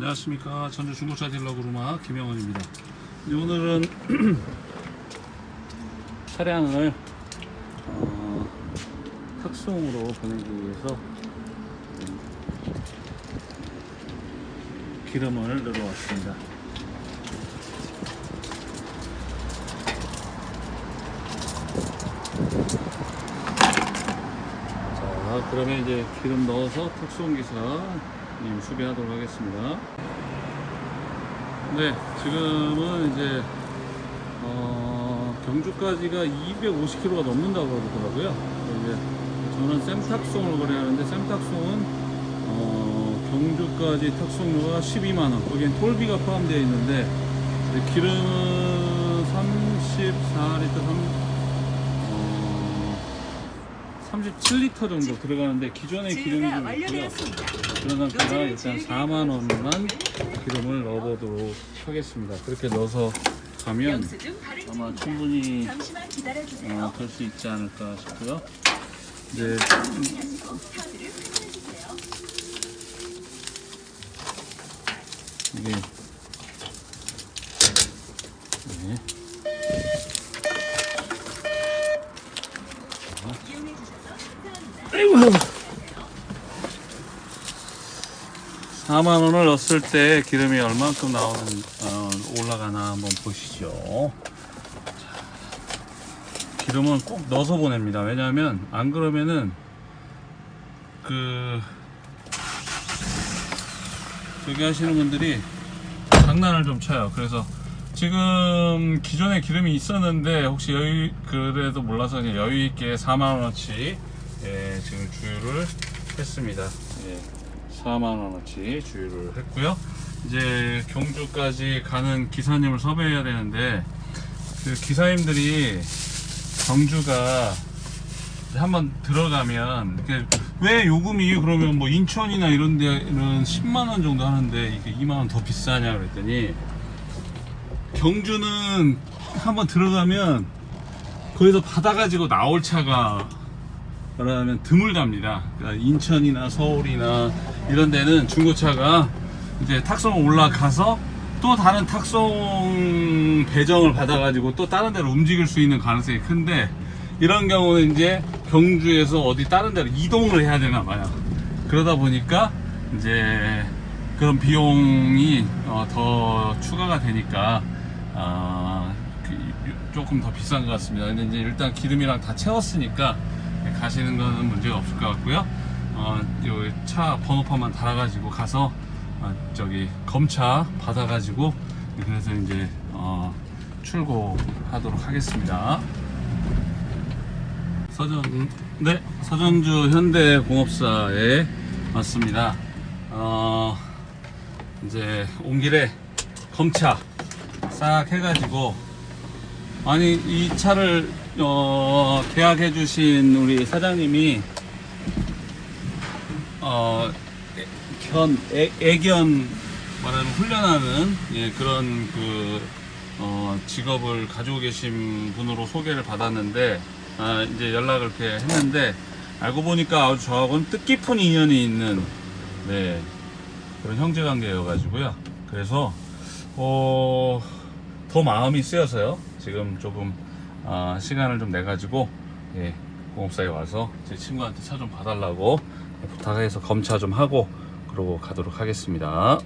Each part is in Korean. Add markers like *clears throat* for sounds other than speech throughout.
안녕하십니까. 전주 중고차 딜러 구루마 김영원입니다. 이제 오늘은 *clears throat* 차량을 어, 탁송으로 보내기 위해서 음, 기름을 넣으러 왔습니다. 자 그러면 이제 기름 넣어서 탁송 기사 님 수배하도록 하겠습니다 네, 지금은 이제 어, 경주까지가 250km가 넘는다고 그러더라고요. 이제 저는 샘탁송을 거래하는데 sem탁송은 어, 경주까지 탁송료가 12만 원. 거기엔 톨비가 포함되어 있는데 기름은 34리터 3, 어, 37리터 정도 들어가는데 기존의 기름이 좀 있고요. 그러면 제가 일단 4만 원만 기름을 넣어보도록 하겠습니다. 그렇게 넣어서 가면 아마. 충분히. 어, 될수 있지 않을까 싶고요. 이제. 이게 네. 이용해 주셔서 감사합니다. 아이고. 4만 원을 넣었을 때 기름이 얼만큼 나오는 어, 올라가나 한번 보시죠. 자, 기름은 꼭 넣어서 보냅니다. 왜냐하면 안 그러면은 그 저기 하시는 분들이 장난을 좀 쳐요. 그래서 지금 기존에 기름이 있었는데 혹시 여유 그래도 몰라서 여유 있게 4만 원어치 예, 지금 주유를 했습니다. 예, 4만 원어치 주유를 했고요. 이제 경주까지 가는 기사님을 섭외해야 되는데 그 기사님들이 경주가 한번 들어가면 왜 요금이 그러면 뭐 인천이나 이런 데는 10만 원 정도 하는데 이게 2만 원 더 비싸냐 그랬더니 경주는 한번 들어가면 거기서 받아가지고 나올 차가 말하자면 드물답니다. 그러니까 인천이나 서울이나 이런 데는 중고차가 이제 탁송 올라가서 또 다른 탁송 배정을 받아가지고 또 다른 데로 움직일 수 있는 가능성이 큰데 이런 경우는 이제 경주에서 어디 다른 데로 이동을 해야 되나 봐요. 그러다 보니까 이제 그런 비용이 어, 더 추가가 되니까 아, 그, 조금 더 비싼 것 같습니다. 근데 이제 일단 기름이랑 다 채웠으니까 가시는 거는 문제가 없을 것 같고요. 어, 요차 번호판만 달아가지고 가서 어, 저기 검차 받아가지고 그래서 이제 어, 출고하도록 하겠습니다. 서전 네 서전주 현대공업사에 왔습니다. 어, 이제 온 길에 검차 싹 해가지고 아니 이 차를 어, 계약해 주신 우리 사장님이 어, 애- 견 애, 애견 말하는 훈련하는 예, 그런 그 어, 직업을 가지고 계신 분으로 소개를 받았는데 아, 이제 연락을 이렇게 했는데 알고 보니까 아주 저하고는 뜻깊은 인연이 있는 네, 그런 형제 관계여가지고요. 그래서 어, 더 마음이 쓰여서요. 지금 조금 아, 시간을 좀 내 가지고 예, 공업사에 와서 제 친구한테 차 좀 봐달라고 부탁해서 검차 좀 하고 그러고 가도록 하겠습니다.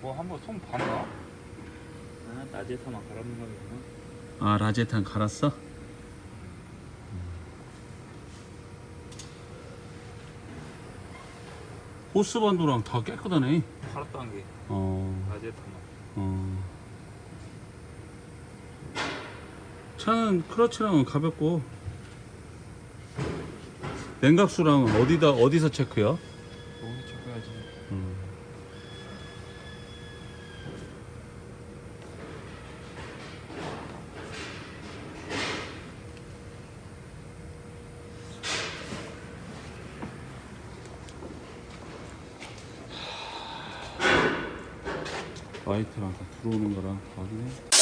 뭐 한번 손 봤나? 아, 낮에서만 갈아놓는 거구나. 아 라제탄 갈았어? 호스반도랑 다 깨끗하네. 갈았다는 게 어, 낮에서만. 어. 차는 크러치랑은 가볍고 냉각수랑은 어디다 어디서 체크야? 너무 쳐야지. 음. 라이트랑 다 들어오는 거랑 확인해.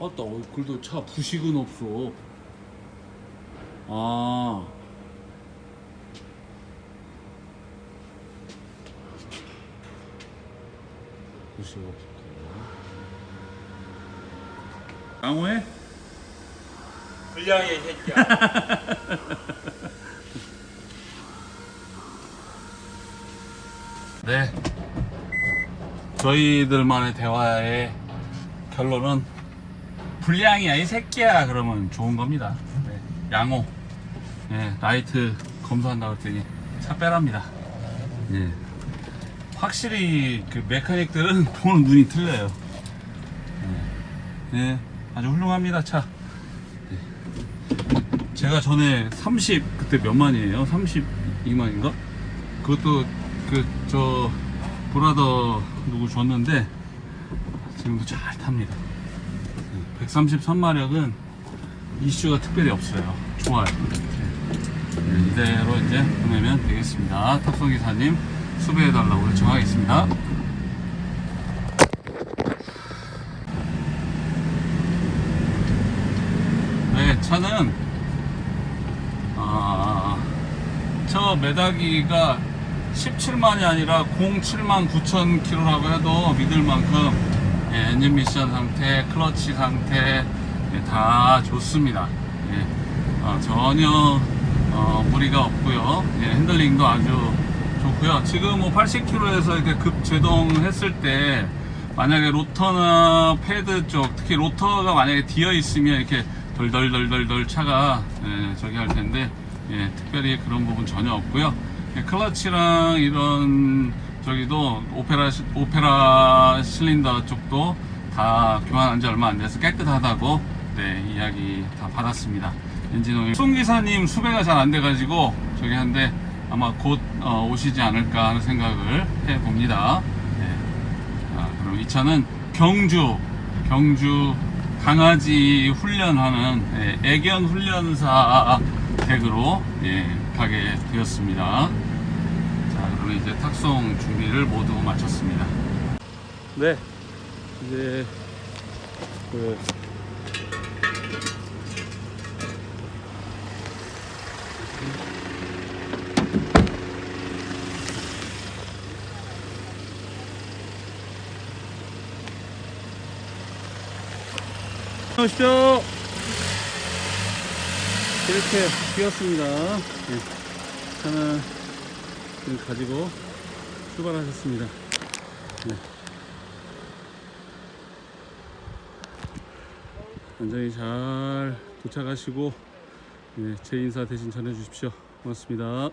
어따 어, 그래도 차 부식은 없어. 아. 부식 없고. 양호해? 불량의 새끼야. *laughs* 네. 저희들만의 대화의 결론은 불량이야 이 새끼야 그러면 좋은 겁니다. 네. 양호. 예, 라이트 검사한다고 했더니 차 빼랍니다. 예. 확실히 그 메카닉들은 *laughs* 보는 눈이 틀려요. 예, 예, 아주 훌륭합니다 차. 예. 제가 전에 30 그때 몇 만이에요? 32만인가? 그것도 그 저 브라더 누구 줬는데 지금도 잘 탑니다. 133마력은 이슈가 특별히 없어요. 좋아요. 네, 이대로 이제 보내면 되겠습니다. 탑승기사님 수배해달라고 요청하겠습니다. 네, 차는 아, 저 메다기가 17만이 아니라 07만 9천 킬로라고 해도 믿을 만큼 예, 엔진 미션 상태, 클러치 상태 예, 다 좋습니다. 예, 어, 전혀 어, 무리가 없고요. 예, 핸들링도 아주 좋고요. 지금 뭐 80km에서 이렇게 급 제동했을 때 만약에 로터나 패드 쪽 특히 로터가 만약에 뒤어 있으면 이렇게 덜덜덜덜덜 차가 예, 저기 할 텐데 예, 특별히 그런 부분 전혀 없고요. 예, 클러치랑 이런 저기도 오페라 시- 오페라 실린더 쪽도 다 교환한 지 얼마 안 돼서 깨끗하다고 네, 이야기 다 받았습니다. 엔진오일 송기사님 수배가 잘 안 돼가지고 저기 한데 아마 곧 어, 오시지 않을까 하는 생각을 해봅니다. 네. 아, 그럼 이 차는 경주, 경주 강아지 훈련하는 예, 애견 훈련사 댁으로 예, 가게 되었습니다. 탁송 준비를 모두 마쳤습니다. 네, 이제 그 오십시오. 이렇게 뛰었습니다. 예. 차는 지금 가지고 출발하셨습니다. 네. 안전히 잘 도착하시고 예, 제 인사 대신 전해 주십시오. 고맙습니다.